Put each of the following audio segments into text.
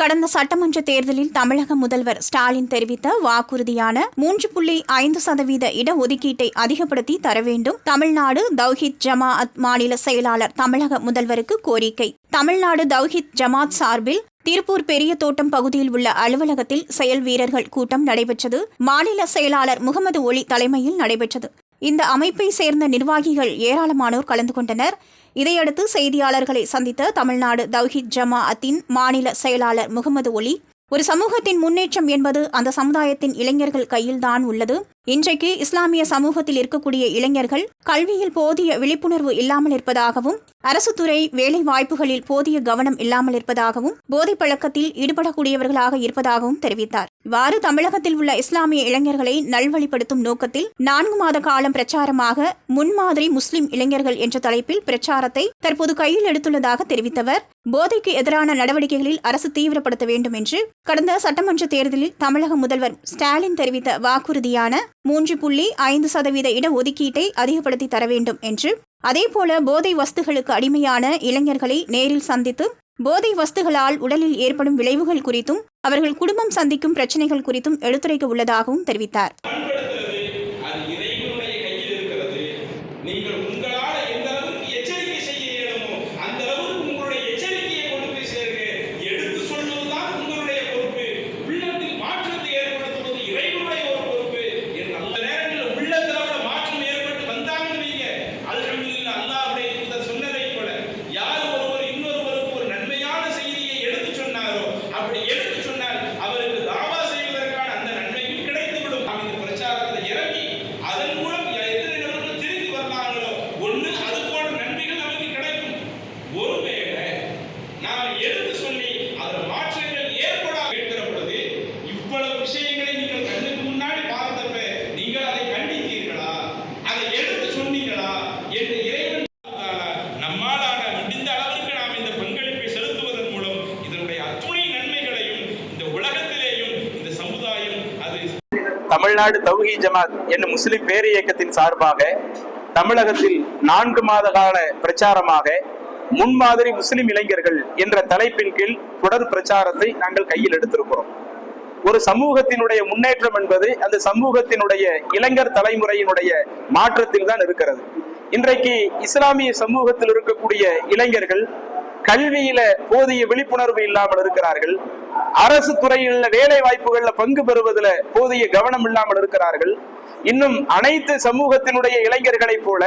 கடந்த சட்டமன்ற தேர்தலில் தமிழக முதல்வர் ஸ்டாலின் தெரிவித்த வாக்குறுதியான மூன்று புள்ளி ஐந்து சதவீத இடஒதுக்கீட்டை அதிகப்படுத்தி தர வேண்டும். தமிழ்நாடு தௌஹித் ஜமாஅத் மாநில செயலாளர் தமிழக முதல்வருக்கு கோரிக்கை. தமிழ்நாடு தௌஹித் ஜமாத் சார்பில் திருப்பூர் பெரிய தோட்டம் பகுதியில் உள்ள அலுவலகத்தில் செயல் வீரர்கள் கூட்டம் நடைபெற்றது. மாநில செயலாளர் முகமது ஒலி தலைமையில் நடைபெற்றது. இந்த அமைப்பை சேர்ந்த நிர்வாகிகள் ஏராளமானோர் கலந்து கொண்டனர். இதையடுத்து செய்தியாளர்களை சந்தித்த தமிழ்நாடு தௌஹித் ஜமாஅத்தின் மாநில செயலாளர் முகமது ஒலி ஒரு சமூகத்தின் முன்னேற்றம் என்பது அந்த சமுதாயத்தின் இளைஞர்கள் கையில்தான் உள்ளது. இன்றைக்கு இஸ்லாமிய சமூகத்தில் இருக்கக்கூடிய இளைஞர்கள் கல்வியில் போதிய விழிப்புணர்வு இல்லாமல் இருப்பதாகவும் அரசு துறை வேலை வாய்ப்புகளில் போதிய கவனம் இல்லாமல் இருப்பதாகவும் போதைப் பழக்கத்தில் ஈடுபடக்கூடியவர்களாக இருப்பதாகவும் தெரிவித்தார். இவ்வாறு தமிழகத்தில் உள்ள இஸ்லாமிய இளைஞர்களை நல்வழிப்படுத்தும் நோக்கத்தில் நான்கு மாத காலம் பிரச்சாரமாக முன்மாதிரி முஸ்லிம் இளைஞர்கள் என்ற தலைப்பில் பிரச்சாரத்தை தற்போது கையில் எடுத்துள்ளதாக தெரிவித்தவர். போதைக்கு எதிரான நடவடிக்கைகளில் அரசு தீவிரப்படுத்த வேண்டும் என்று கடந்த சட்டமன்ற தேர்தலில் தமிழக முதல்வர் ஸ்டாலின் தெரிவித்த வாக்குறுதியான மூன்று புள்ளி ஐந்து சதவீத இடஒதுக்கீட்டை அதிகப்படுத்தி தர வேண்டும் என்று. அதேபோல போதை வஸ்துகளுக்கு அடிமையான இளைஞர்களை நேரில் சந்தித்து போதை வஸ்துகளால் உடலில் ஏற்படும் விளைவுகள் குறித்தும் அவர்கள் குடும்பம் சந்திக்கும் பிரச்சனைகள் குறித்தும் எடுத்துரைக்க உள்ளதாகவும் தெரிவித்தார். தமிழ்நாடு தௌஹி ஜமாத் என்னும் முஸ்லிம் பேர் இயக்கத்தின் சார்பாக தமிழகத்தில் நான்கு மாத கால பிரச்சாரமாக முன்மாதிரி முஸ்லிம் இளைஞர்கள் என்ற தலைப்பின் கீழ் தொடர் பிரச்சாரத்தை நாங்கள் கையில் எடுத்திருக்கிறோம். ஒரு சமூகத்தினுடைய முன்னேற்றம் என்பது அந்த சமூகத்தினுடைய இளைஞர் தலைமுறையினுடைய மாற்றத்தில் தான் இருக்கிறது. இன்றைக்கு இஸ்லாமிய சமூகத்தில் இருக்கக்கூடிய இளைஞர்கள் கல்வியில போதிய விழிப்புணர்வு இல்லாமல் இருக்கிறார்கள். அரசு துறையில் வேலை வாய்ப்புகள்ல பங்கு பெறுவதில் போதிய கவனம் இல்லாமல் இருக்கிறார்கள். இன்னும் அனைத்து சமூகத்தினுடைய இளைஞர்களைப் போல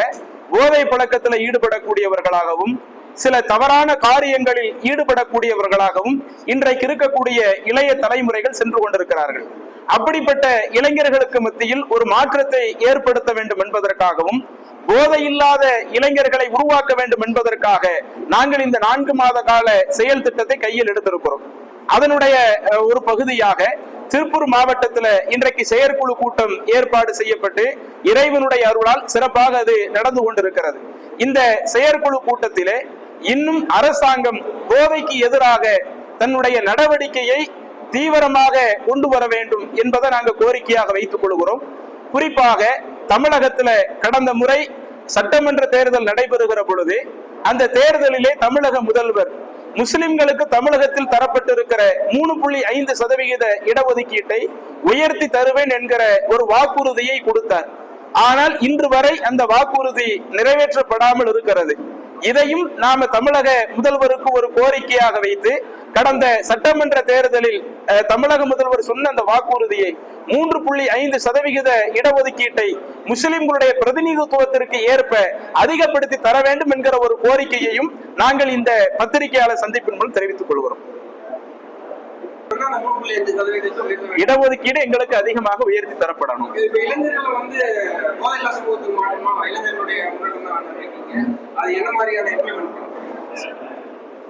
போதை பழக்கத்துல ஈடுபடக்கூடியவர்களாகவும் சில தவறான காரியங்களில் ஈடுபடக்கூடியவர்களாகவும் இன்றைக்கு இருக்கக்கூடிய இளைய தலைமுறைகள் சென்று கொண்டிருக்கிறார்கள். அப்படிப்பட்ட இளைஞர்களுக்கு மத்தியில் ஒரு மாற்றத்தை ஏற்படுத்த வேண்டும் என்பதற்காகவும் போதை இல்லாத இளைஞர்களை உருவாக்க வேண்டும் என்பதற்காக நாங்கள் இந்த நான்கு மாத கால செயல் திட்டத்தை கையில் எடுத்திருக்கிறோம். அதனுடைய ஒரு பகுதியாக திருப்பூர் மாவட்டத்துல இன்றைக்கு செயற்குழு கூட்டம் ஏற்பாடு செய்யப்பட்டு இறைவனுடைய அருளால் சிறப்பாக அது நடந்து கொண்டிருக்கிறது. இந்த செயற்குழு கூட்டத்திலே இன்னும் அரசாங்கம் கோவைக்கு எதிராக தன்னுடைய நடவடிக்கையை தீவிரமாக கொண்டு வர வேண்டும் என்பதை நாங்கள் கோரிக்கையாக வைத்துக் கொள்கிறோம். குறிப்பாக தமிழகத்துல கடந்த முறை சட்டமன்ற தேர்தல் நடைபெறுகிற பொழுது அந்த தேர்தலிலே தமிழக முதல்வர் முஸ்லிம்களுக்கு தமிழகத்தில் தரப்பட்டிருக்கிற மூணு புள்ளி ஐந்து சதவிகித இடஒதுக்கீட்டை உயர்த்தி தருவேன் என்கிற ஒரு வாக்குறுதியை கொடுத்தார். ஆனால் இன்று வரை அந்த வாக்குறுதி நிறைவேற்றப்படாமல் இருக்கிறது. இதையும் நாம தமிழக முதல்வருக்கு ஒரு கோரிக்கையாக வைத்து கடந்த சட்டமன்ற தேர்தலில் தமிழக முதல்வர் சொன்ன அந்த வாக்குறுதியை மூன்று புள்ளி ஐந்து சதவிகித இடஒதுக்கீட்டை முஸ்லிம்களுடைய பிரதிநிதித்துவத்திற்கு ஏற்ப அதிகப்படுத்தி தர வேண்டும் என்கிற ஒரு கோரிக்கையையும் நாங்கள் இந்த பத்திரிகையாளர் சந்திப்பின் மூலம் தெரிவித்துக் கொள்கிறோம். இடஒதுக்கீடு எங்களுக்கு அதிகமாக உயர்த்தி தரப்படணும். இளைஞர்கள்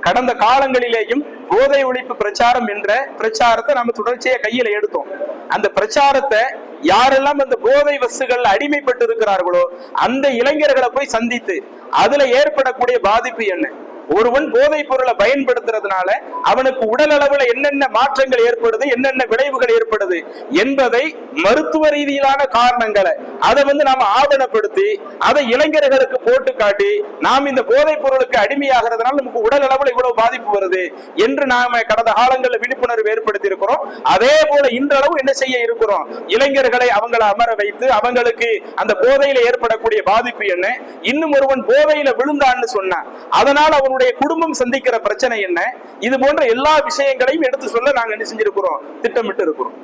கடந்த காலங்களிலேயும் போதை ஒழிப்பு பிரச்சாரம் என்ற பிரச்சாரத்தை நம்ம தொடர்ச்சியா கையில எடுத்தோம். அந்த பிரச்சாரத்தை யாரெல்லாம் அந்த போதை வசுகள் அடிமைப்பட்டு இருக்கிறார்களோ அந்த இளைஞர்களை போய் சந்தித்து அதுல ஏற்படக்கூடிய பாதிப்பு என்ன? ஒருவன் போதைப் பொருளை பயன்படுத்துறதுனால அவனுக்கு உடல் அளவுல என்னென்ன மாற்றங்கள் ஏற்படுது என்னென்ன விளைவுகள் ஏற்படுது என்பதை மருத்துவ ரீதியிலான காரணங்களை அதை வந்து நாம ஆவணப்படுத்தி அதை இளைஞர்களுக்கு போட்டு காட்டி நாம் இந்த போதைப் பொருளுக்கு அடிமையாகிறதுனால நமக்கு உடல் அளவில் இவ்வளவு பாதிப்பு வருது என்று நாம கடந்த காலங்களில் விழிப்புணர்வு ஏற்படுத்தி இருக்கிறோம் அதே போல இன்றளவு என்ன செய்ய இருக்கிறோம்? இளைஞர்களை அவங்களை அமர வைத்து அவங்களுக்கு அந்த போதையில ஏற்படக்கூடிய பாதிப்பு என்ன? இன்னும் ஒருவன் போதையில விழுந்தான்னு சொன்னான் அதனால் அவனுடைய குடும்பம் சந்திக்கிற பிரச்சனை என்ன? இது போன்ற எல்லா விஷயங்களையும் எடுத்து சொல்ல நாங்க என்ன செஞ்சிருக்கிறோம்? திட்டமிட்டு இருக்கிறோம்.